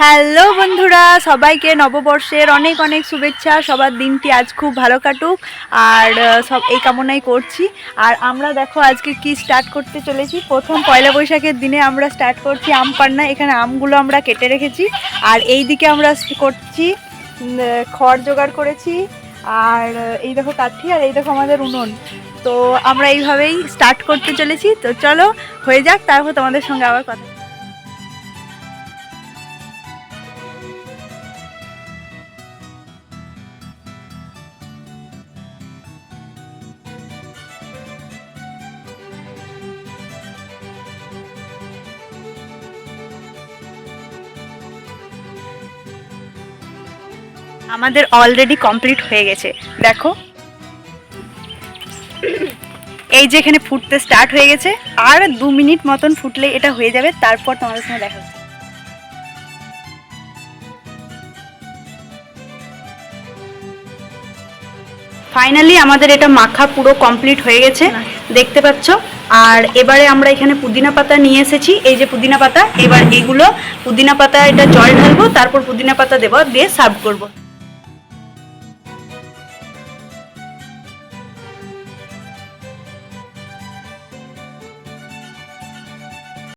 Hello বন্ধুরা, সবাইকে নববর্ষের অনেক অনেক শুভেচ্ছা। সবার দিনটি আজ খুব ভালো কাটুক আর সব এই কামনাই করছি। আর আমরা দেখো আজকে কি স্টার্ট করতে চলেছি। প্রথম পয়লা বৈশাখের দিনে আমরা স্টার্ট করছি আম পান্না এখানে আমগুলো আমরা কেটে রেখেছি। আর এই দিকে আমরা করছি খড় জোগাড় করেছি। আর, এই দেখো কাঠি আর এই দেখো আমাদের উনুন। তো আমরা এইভাবেই স্টার্ট করতে চলেছি। তো চলো, হয়ে যাক, তারপর তোমাদের সঙ্গে আবার কথা আমাদের অলরেডি কমপ্লিট হয়ে গেছে। দেখো। এই যে এখানে ফুটতে স্টার্ট হয়ে গেছে, আর দু মিনিট মতন ফুটলে এটা হয়ে যাবে, তারপর তোমাদের সঙ্গে দেখা ফাইনালি আমাদের এটা মাখা পুরো কমপ্লিট হয়ে গেছে, দেখতে পাচ্ছ? আর এবারে আমরা এখানে পুদিনা পাতা নিয়ে এসেছি। এই যে পুদিনা পাতা, এবার এগুলো পুদিনা পাতা, এটা জল ঢালবো, তারপর পুদিনা পাতা দেবো, দিয়ে সার্ভ করব।